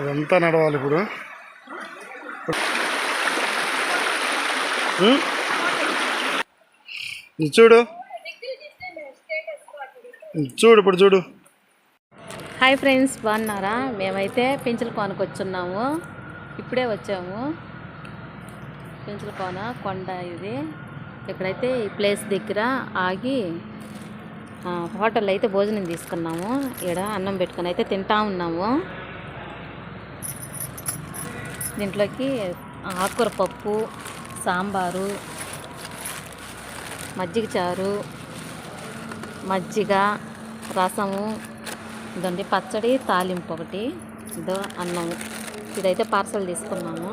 అదంతా నడవాలి ఇప్పుడు. చూడు. చూడు ఇప్పుడు చూడు. హాయ్ ఫ్రెండ్స్ బాగున్నారా? మేమైతే పెంచుల కోనకు వచ్చున్నాము. ఇప్పుడే వచ్చాము. పెంచుల కోన కొండ ఇది. ఇక్కడైతే ఈ ప్లేస్ దగ్గర ఆగి హోటల్ హోటల్లో అయితే భోజనం తీసుకున్నాము. ఇక్కడ అన్నం పెట్టుకొని అయితే తింటా ఉన్నాము. దీంట్లోకి ఆకుకూర పప్పు సాంబారు మజ్జిగ చారు మజ్జిగ రసము ఇదండి పచ్చడి తాలింపు ఒకటి ఇదో అన్నము ఇదైతే పార్సల్ తీసుకున్నాము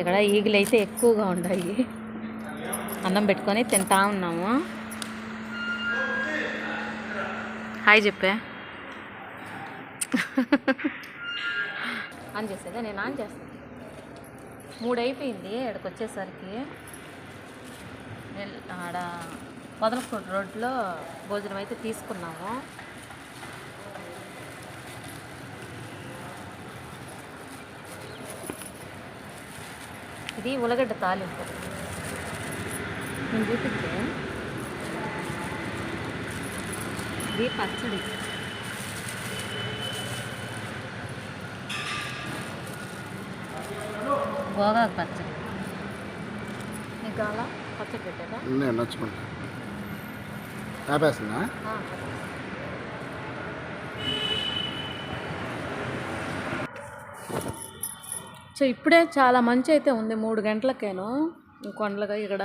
ఇక్కడ ఈగలు అయితే ఎక్కువగా ఉన్నాయి అన్నం పెట్టుకొని తింటా ఉన్నాము. హాయ్ చెప్పే. ఆన్ చేసేదా? నేను ఆన్ చేస్తాను మూడు అయిపోయింది ఇక్కడికి వచ్చేసరికి ఆడ మొదలకోట రోడ్లో భోజనం అయితే తీసుకున్నాము. ఇది ఉల్లగడ్డ తాలింపు. నేను చూపించే. ఇది పచ్చడి. గోగాకు పచ్చడి. నీకు కావాలా పచ్చడి పెట్టారా నేను నచ్చుకుంటా. ఆపేస్తున్నా? సో ఇప్పుడే చాలా మంచి అయితే ఉంది మూడు గంటలకేను. కొండలుగా ఇక్కడ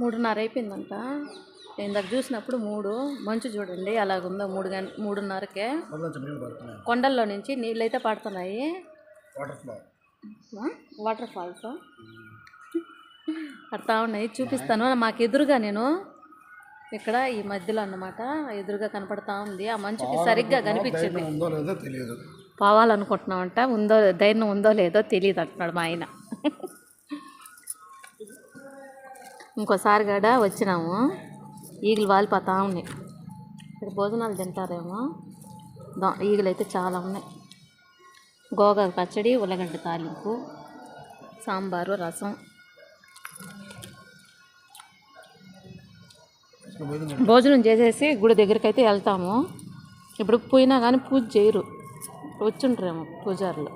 మూడున్నర. అయిపోయిందంట. నేను ఇందాక చూసినప్పుడు మూడు. మంచు చూడండి అలాగుందో? మూడు గంట మూడున్నరకే. కొండల్లో నుంచి నీళ్ళు అయితే పడుతున్నాయి. Water flow water falls. పడతా ఉన్నాయి చూపిస్తాను. మాకు ఎదురుగా నేను ఇక్కడ ఈ మధ్యలో అన్నమాట ఎదురుగా కనపడతా ఉంది. ఆ మంచుకి సరిగ్గా కనిపించింది పోవాలనుకుంటున్నామంట ఉందో ధైర్యం ఉందో లేదో తెలియదు అంటున్నాడు మా ఆయన. ఇంకోసారి కూడా వచ్చినాము ఈగలు వాలిపోతా ఉన్నాయి. ఇక్కడ భోజనాలు తింటారేమో. ఈగలు అయితే చాలా ఉన్నాయి. గోగాకు పచ్చడి ఉల్లగడ్డ తాలింపు సాంబారు రసం. భోజనం చేసేసి గుడి దగ్గరికి అయితే వెళ్తాము. ఇప్పుడు పోయినా కానీ పూజ చేయరు. వచ్చుంటారేమో పూజారులు.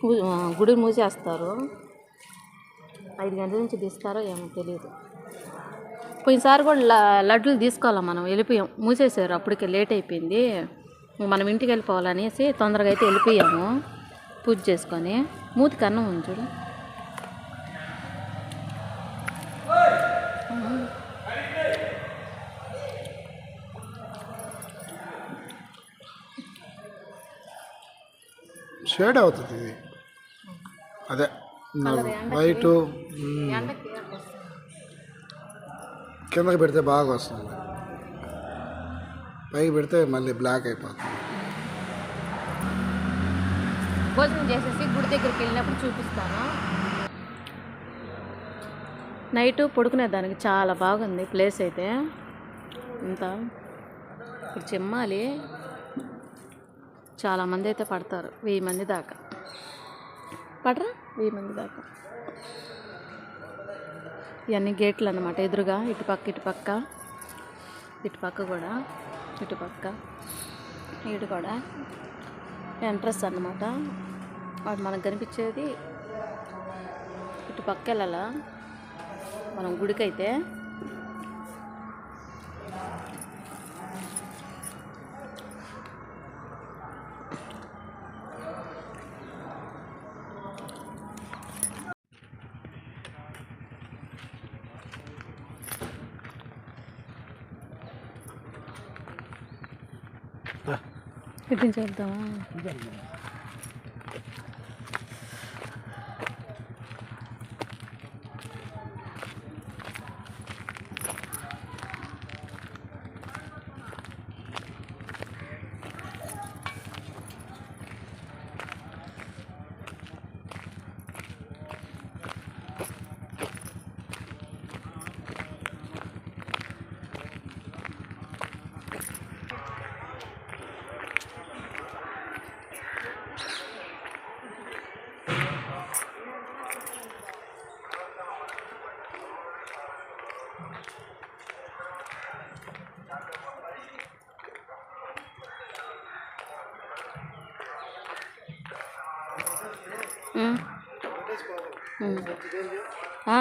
పూజ గుడి మూసేస్తారు. ఐదు గంటల నుంచి తీస్తారో ఏమో తెలియదు. పోయినసారి కూడా లడ్డూలు తీసుకోవాలా మనం? వెళ్ళిపోయాం. మూసేసారు అప్పటికే లేట్ అయిపోయింది. మనం ఇంటికి వెళ్ళిపోవాలనేసి తొందరగా అయితే వెళ్ళిపోయాము. పూజ చేసుకొని మూతికి అన్నం ఉంది చూడు. షేడ్ అవుతుంది ఇది. అదే వైట్ కిందకి పెడితే బాగా వస్తుంది. పైకి పెడితే మళ్ళీ బ్లాక్ అయిపోతుంది. భోజనం చేసేసి గుడి దగ్గరికి వెళ్ళినప్పుడు చూపిస్తాను. నైట్ పడుకునే దానికి చాలా బాగుంది ప్లేస్ అయితే. ఇంత ఇప్పుడు చెమ్మాలి. చాలామంది అయితే పడతారు వెయ్యి మంది దాకా. పడరా? వెయ్యి మంది దాకా. ఇవన్నీ గేట్లు అన్నమాట ఎదురుగా ఇటుపక్క ఇటుపక్క ఇటుపక్క కూడా. ఇటుపక్క ఇటు కూడా ఎంట్రన్స్ అన్నమాట. వాడు మనకు కనిపించేది ఇటు పక్క వెళ్ళాలా? మనం గుడికైతే ఇటు నుంచి వెళ్తామా ఉమ్.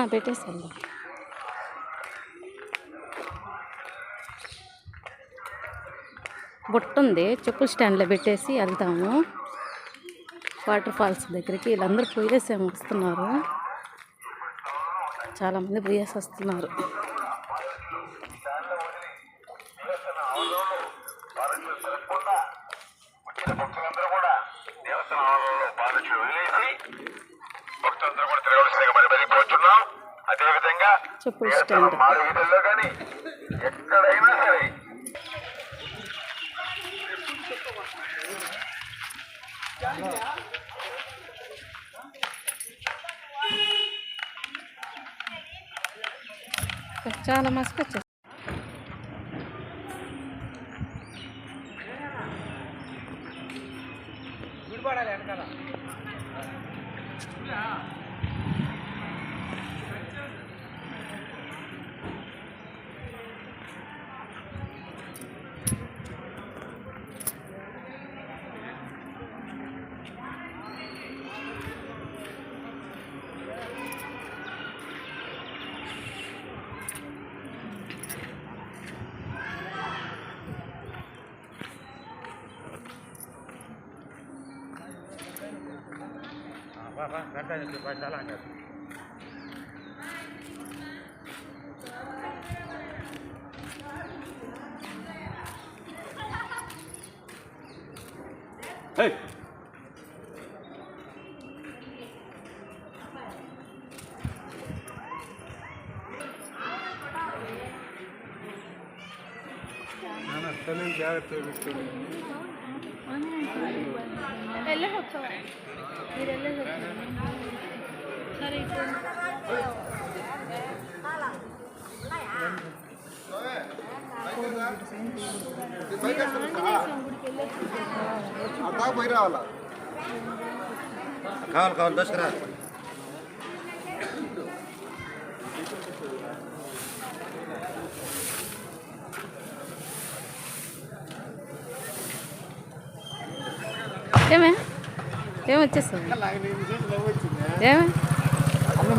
పెట్టేస్తాను. బుట్ట ఉంది చెప్పుల స్టాండ్లో పెట్టేసి వెళ్తాము. వాటర్ ఫాల్స్ దగ్గరికి. వీళ్ళందరూ పోయేసేమి వస్తున్నారు. చాలామంది పోయేసి వస్తున్నారు. కోరుతున్నాం అదేవిధంగా మారు వీధుల్లో కానీ ఎక్కడైనా సరే. చాలా మస్తుకు వచ్చేసి అట్లా పోయి రావాలా కావాలి కావాలి దసరా ఏమే ఏమి వచ్చేస్తుంది ఏమే అన్న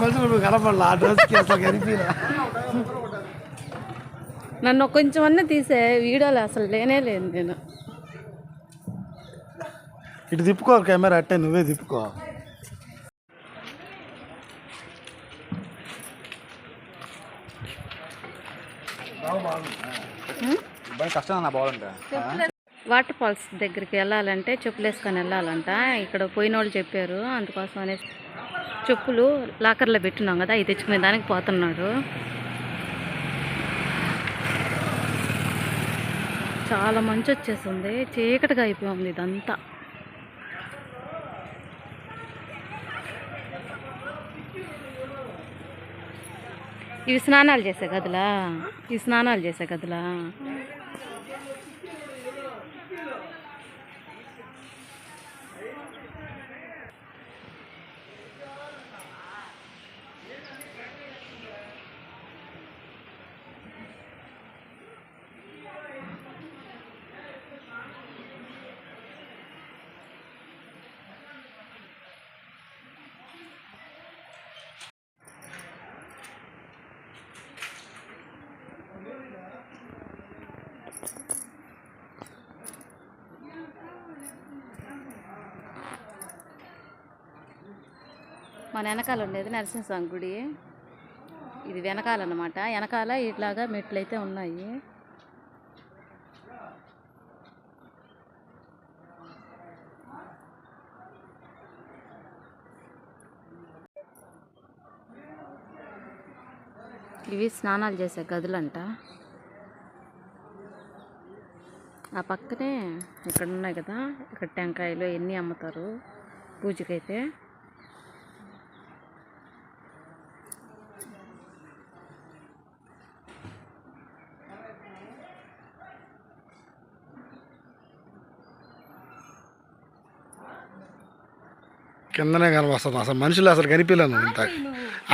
మనుషులు కనపడలా? ఆ డ్రెస్కి అసలు కనిపించలే నన్ను కొంచెం అన్న తీసే వీడియోలు అసలు లేనే లేను నేను. ఇటు తిప్పుకో కెమెరా అట్టే నువ్వే తిప్పుకో. వాటర్ ఫాల్స్ దగ్గరికి వెళ్ళాలంటే చెప్పులు వేసుకొని వెళ్ళాలంట. ఇక్కడ పోయిన వాళ్ళు చెప్పారు అందుకోసం అనేసి. చెప్పులు లాకర్లో పెట్టున్నాం కదా అవి తెచ్చుకునే దానికి పోతున్నాడు. చాలా మంచి వచ్చేసింది చీకటిగా అయిపోయింది ఇదంతా. ఇవి స్నానాలు చేసే గదులా? ఇవి స్నానాలు చేసే గదులా? మన వెనకాల ఉండేది నరసింహస్వామి గుడి. ఇది వెనకాల అన్నమాట వెనకాల ఇట్లాగా మెట్లు అయితే ఉన్నాయి. ఇవి స్నానాలు చేసే గదులంట. ఆ పక్కనే ఇక్కడ ఉన్నాయి కదా. ఇక్కడ టెంకాయలు ఎన్ని అమ్ముతారు. పూజకైతే. కిందనే కనవస్తుంది అసలు మనుషులు అసలు కనిపించలేను ఇంత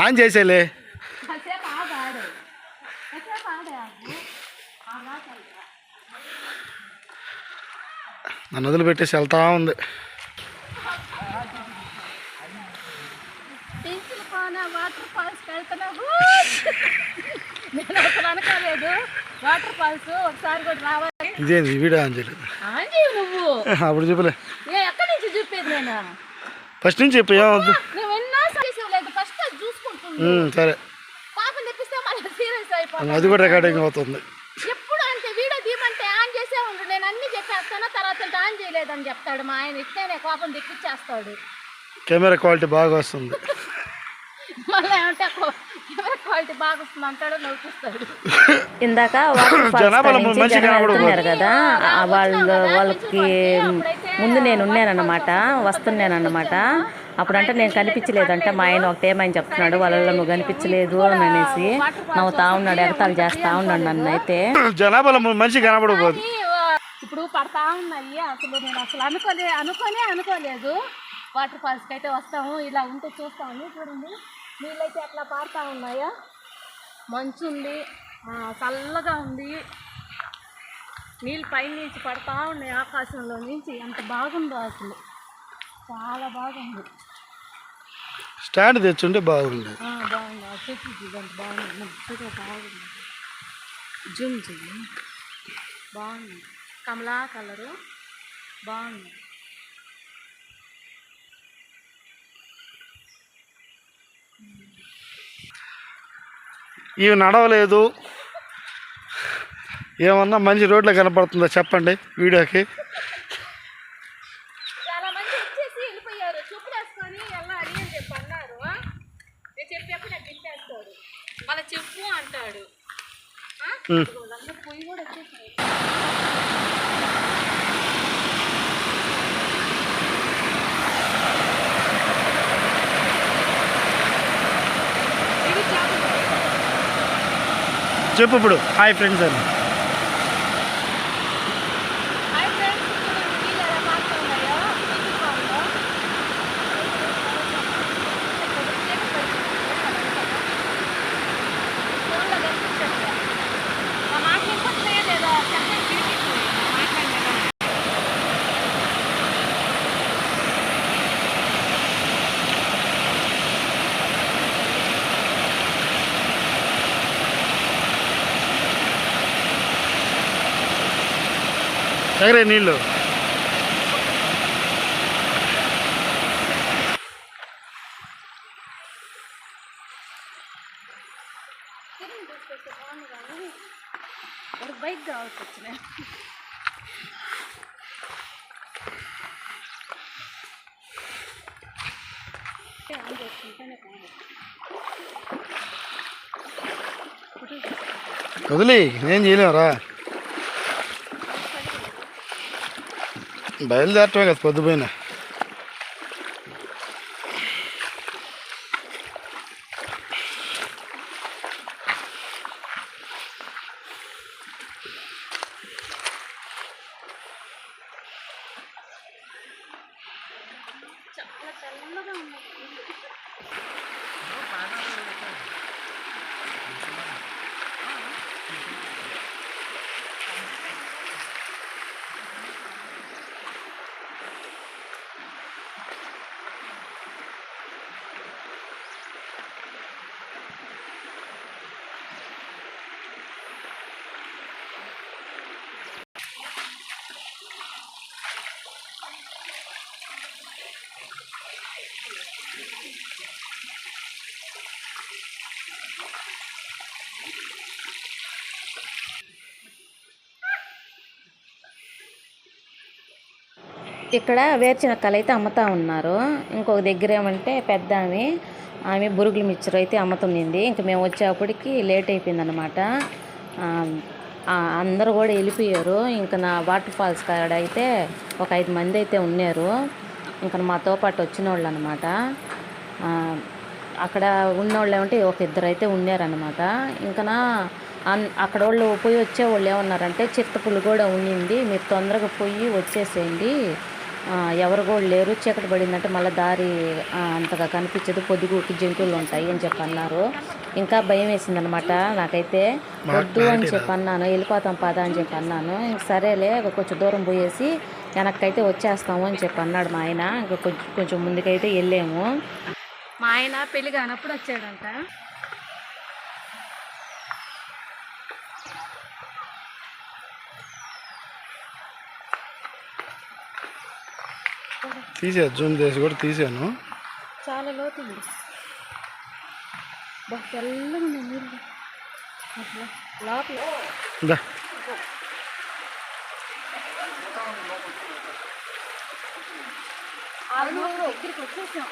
ఆన్ చేసేలే. నన్ను వదిలిపెట్టేసి వెళ్తా ఉంది. ఇదేంది వీడియో ఆన్ చేయలేదు. అప్పుడు చెప్పలే ఏ ఎక్కడి నుంచి చూపేది నేను? ఫస్ట్ నుంచి చెప్పు ఏమవుద్దు సరే. అది కూడా రికార్డింగ్ అవుతుంది. ఎప్పుడు అంటే వీడియో తీయమంటే ఆన్ చేసే ఉండు. నేను అన్ని చెప్పేస్తాను తర్వాత ఆన్ చేయలేదని చెప్తాడు మా ఆయన. ఇస్తేనే కోపం తెప్పించేస్తాడు. కెమెరా క్వాలిటీ బాగా వస్తుంది. మళ్ళీ అంటే కెమెరా క్వాలిటీ బాగా వస్తుంది అంటాడు నవ్వుపిస్తాడు. ఇందాక కదా ఆ వాళ్ళు వాళ్ళకి ముందు నేను ఉన్నానన్నమాట వస్తున్నానన్నమాట. అప్పుడంటే నేను కనిపించలేదంటే మా ఆయన ఒకటి ఏమని చెప్తున్నాడు వాళ్ళలో నువ్వు కనిపించలేదు అని అనేసి నవ్వుతా ఉన్నాడు ఎగతాలు చేస్తా ఉన్నాడు నన్ను అయితే. కనబడకపోదు ఈ, ఆ, ఇప్పుడు పడతా ఉన్నాయి అసలు నేను అసలు అనుకోలే అనుకోనే అనుకోలేదు. వాటర్ ఫాల్స్కి అయితే వస్తాము ఇలా ఉంటే చూస్తాము చూడండి. నీళ్ళైతే అట్లా పారుతా ఉన్నాయా? మంచు ఉంది చల్లగా ఉంది. నీళ్ళు పైన నుంచి పడతా ఉన్నాయి ఆకాశంలో నుంచి. ఎంత బాగుందో అసలు. చాలా బాగుంది. స్టాండ్ తెచ్చుంటే బాగుంది. బాగుంది. ఆ చూడండి బాగుంది. బాగుంది. జూమ్ చెయ్యి బాగుంది. కమలా కలరు. బాగుంది. ఇవి నడవలేదు. ఏమన్నా మంచి రోడ్లో కనపడుతుందో చెప్పండి వీడియోకి. చాలా మంది వచ్చేసి వెళ్ళిపోయారు చెప్పులు వేసుకొని వెళ్ళాలి అని చెప్పి అన్నారు నేను చెప్పేప్పుడు నాకు దింపేస్తాడు మళ్ళీ చెప్పు అంటాడు ఆ? ఉమ్. వాళ్ళందరూ పోయి కూడా వచ్చేసారు ఇది చేపలు. చెప్పు ఇప్పుడు. హాయ్ ఫ్రెండ్స్ అని హాయ్ ఫ్రెండ్స్ చూడండి నీళ్ళు ఎలా పారుతా ఉన్నాయో బీచ్ పాల్లో. ఫోన్లో కనిపించట్లే. మా మాట వినపడుతున్నాయా లేదా? చెప్పండి, వినిపించలేదు. మా మాట్లాడిన విధానం. ఎగరే నీళ్ళు. బైక్ కావాల్సి వచ్చినాయి ఆన్ చేసుకుంటేనే వదిలి నేను చేయలేమరా బయలుదేరటమే కదా పొద్దుపోయినా. ఇక్కడ వేరుశనక్కలు అయితే అమ్ముతా ఉన్నారు. ఇంకొక దగ్గర ఏమంటే పెద్ద ఆమె ఆమె బురుగుల మిక్చర్ అయితే అమ్ముతుంది ఇంక మేము వచ్చేప్పటికి లేట్ అయిపోయిందనమాట అందరూ కూడా వెళ్ళిపోయారు. ఇంకా నా వాటర్ ఫాల్స్ కాడ అయితే ఒక ఐదు మంది అయితే ఉన్నారు. ఇంకా మాతో పాటు వచ్చిన వాళ్ళు అనమాట అక్కడ ఉన్నోళ్ళు ఏమంటే ఒక ఇద్దరు అయితే ఉన్నారనమాట ఇంకా అన్ అక్కడ వాళ్ళు పోయి వచ్చే వాళ్ళు ఏమన్నారంటే చిత్తపులు కూడా ఉండింది. మీరు తొందరగా పోయి వచ్చేసేయండి. ఎవరు కూడా లేరు. చీకటి పడిందంటే మళ్ళీ దారి అంతగా కనిపించదు. పొద్దుగుకి జంతువులు ఉంటాయి అని చెప్పి అన్నారు ఇంకా భయం వేసిందనమాట నాకైతే. వద్దు అని చెప్పి అన్నాను వెళ్ళిపోతాం పద అని చెప్పి అన్నాను ఇంక సరేలే కొంచెం దూరం పోయేసి వెనక్కైతే వచ్చేస్తాము అని చెప్పి అన్నాడు మా ఆయన. ఇంకా కొంచెం కొంచెం ముందుకైతే వెళ్ళాము. మా ఆయన పెళ్ళి కానప్పుడు వచ్చాడంట. తీసే జూమ్ చేసి కూడా తీసాను. చాలా లోతుంది. లోపల. దగ్గరికి వచ్చేసాం.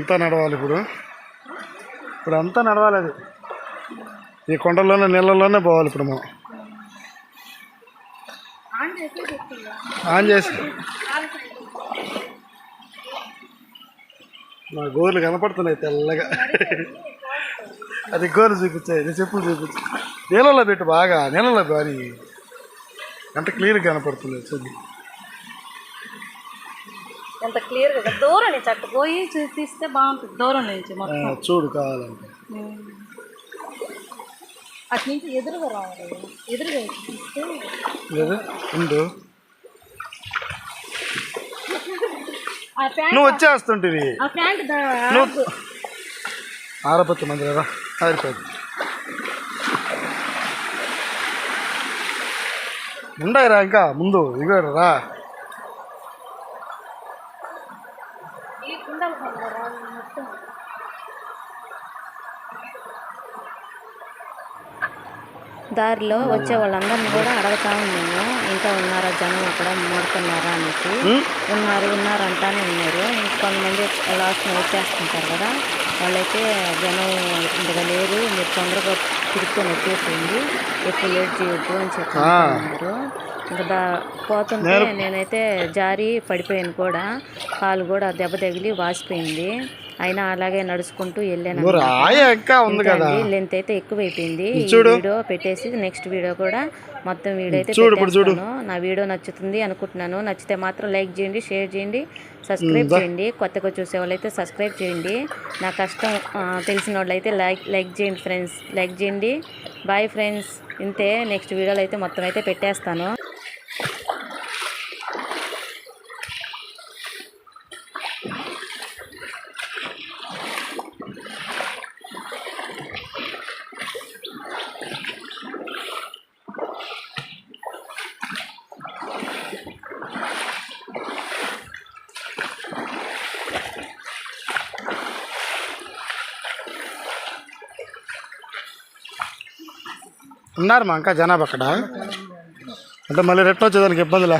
అదంతా నడవాలి ఇప్పుడు. ఇప్పుడు అంతా నడవాలి అది. ఈ కొండల్లోనే నీళ్ళల్లోనే పోవాలి ఇప్పుడు మనం. ఆన్ చేసి మా గోర్లు కనపడుతున్నాయి తెల్లగా. అది గోర్లు చూపించాయి చెప్పులు చూపించు. నీళ్ళలో పెట్టు బాగా నీళ్ళలో బాని ఎంత క్లియర్గా కనపడుతుంది చూడు. ఎంత క్లియర్గా దూరం నుంచి అట్టు పోయి చూ- తీస్తే బాగుంటుంది. దూరం నుంచి మొత్తం. చూడు కావాలంటే. అటు నుంచి ఎదురుగా రావాలి. ఎదురుగా తీస్తే ఉండు. నువ్వు వచ్చేస్తుంటివి. ఆరపత్తి మంది రా ఆరిపోద్ది ఉండయిరా ఇంకా ముందు ఇగో రా ఈ కుండలు కొనరా, మొత్తం దారిలో వచ్చే వాళ్ళందరినీ కూడా అడగతా ఉన్నాము ఇంకా ఉన్నారా? జనం అక్కడ మూడుతున్నారా అనేసి. ఉన్నారు ఉన్నారు అంటానే ఉన్నారు. ఇంక కొంతమంది లాస్ట్ వచ్చేస్తుంటారు కదా. వాళ్ళైతే జనం ఇంతగా లేరు. మీరు తొందరగా తిరుక్కొని వచ్చేసింది ఎక్కువ లేట్ చేయొద్దు అని చెప్పి ఉన్నారు ఇంకా పోతుంటే నేనైతే జారి పడిపోయాను కూడా. కాలు కూడా దెబ్బ తగిలి వాసిపోయింది. అయినా అలాగే నడుచుకుంటూ వెళ్ళాను లెంత్ అయితే ఎక్కువైపోయింది. ఈ చూడు. వీడియో పెట్టేసి నెక్స్ట్ వీడియో కూడా మొత్తం వీడియో అయితే. పెట్టేస్తాను. నా వీడియో నచ్చుతుంది అనుకుంటున్నాను. నచ్చితే మాత్రం లైక్ చేయండి షేర్ చేయండి సబ్స్క్రైబ్ చేయండి. కొత్తగా చూసే వాళ్ళైతే సబ్స్క్రైబ్ చేయండి. నా కష్టం తెలిసిన వాళ్ళైతే లైక్ లైక్ చేయండి ఫ్రెండ్స్ లైక్ చేయండి. బాయ్ ఫ్రెండ్స్ ఇంతే. నెక్స్ట్ వీడియోలో అయితే మొత్తం అయితే పెట్టేస్తాను. ఉన్నారు మా ఇంకా జనాభా అక్కడ. అంటే మళ్ళీ రిటర్న్ వచ్చేదానికి ఇబ్బందిలే.